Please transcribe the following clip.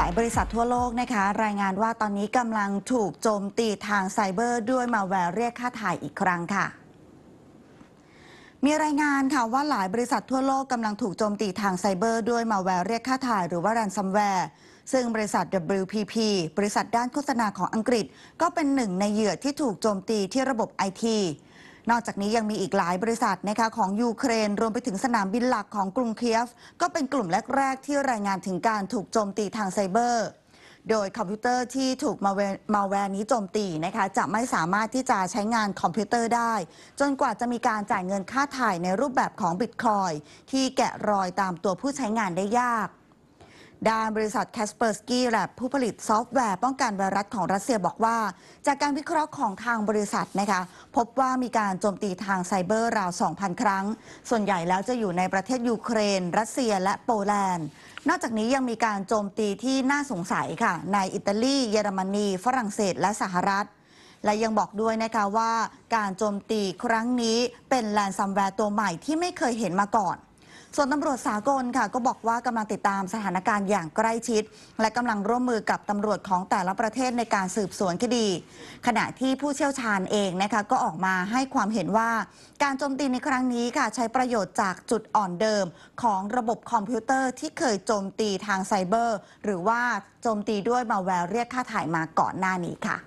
หลายบริษัททั่วโลกนะคะ รายงานว่าตอนนี้กำลังถูกโจมตีทางไซเบอร์ด้วยมาแวร์เรียกค่าถ่ายอีกครั้งค่ะมีรายงานค่ะว่าหลายบริษัททั่วโลกกำลังถูกโจมตีทางไซเบอร์ด้วยมาแวร์เรียกค่าถ่ายหรือว่า ransomware ซึ่งบริษัท WPP บริษัทด้านโฆษณาของอังกฤษ ก็เป็นหนึ่งในเหยื่อที่ถูกโจมตีที่ระบบไอที นอกจากนี้ยังมีอีกหลายบริษัทนะคะของยูเครนรวมไปถึงสนามบินหลักของกรุงเคียฟ ก็เป็นกลุ่มแรก ๆ ที่รายงานถึงการถูกโจมตีทางไซเบอร์ โดยคอมพิวเตอร์ที่ถูกมาแวร์มาแวร์นี้โจมตีนะคะจะไม่สามารถที่จะใช้งานคอมพิวเตอร์ได้ จนกว่าจะมีการจ่ายเงินค่าถ่ายในรูปแบบของบิตคอยที่แกะรอยตามตัวผู้ใช้งานได้ยาก ด้านบริษัท Kaspersky Lab ผู้ผลิตซอฟต์แวร์ป้องกันไวรัสของรัสเซียบอกว่า จากการวิเคราะห์ของทางบริษัทนะคะ พบว่ามีการโจมตีทางไซเบอร์ราว 2,000 ครั้ง ส่วนใหญ่แล้วจะอยู่ในประเทศยูเครน รัสเซียและโปแลนด์ นอกจากนี้ยังมีการโจมตีที่น่าสงสัยค่ะ ในอิตาลีเยอรมนี ฝรั่งเศส และสหรัฐและยังบอกด้วยนะคะว่าการโจมตีครั้งนี้เป็นแลนซัมแวร์ตัวใหม่ที่ไม่เคยเห็นมาก่อน ส่วนตำรวจสากลค่ะ ก็บอกว่ากำลังติดตามสถานการณ์อย่างใกล้ชิด และกำลังร่วมมือกับตำรวจของแต่ละประเทศในการสืบสวนคดี ขณะที่ผู้เชี่ยวชาญเองนะคะก็ออกมาให้ความเห็นว่า การโจมตีในครั้งนี้ค่ะ ใช้ประโยชน์จากจุดอ่อนเดิมของระบบคอมพิวเตอร์ที่เคยโจมตีทางไซเบอร์ หรือว่าโจมตีด้วยมาแวร์เรียกค่าถ่ายมาก่อนหน้านี้ค่ะ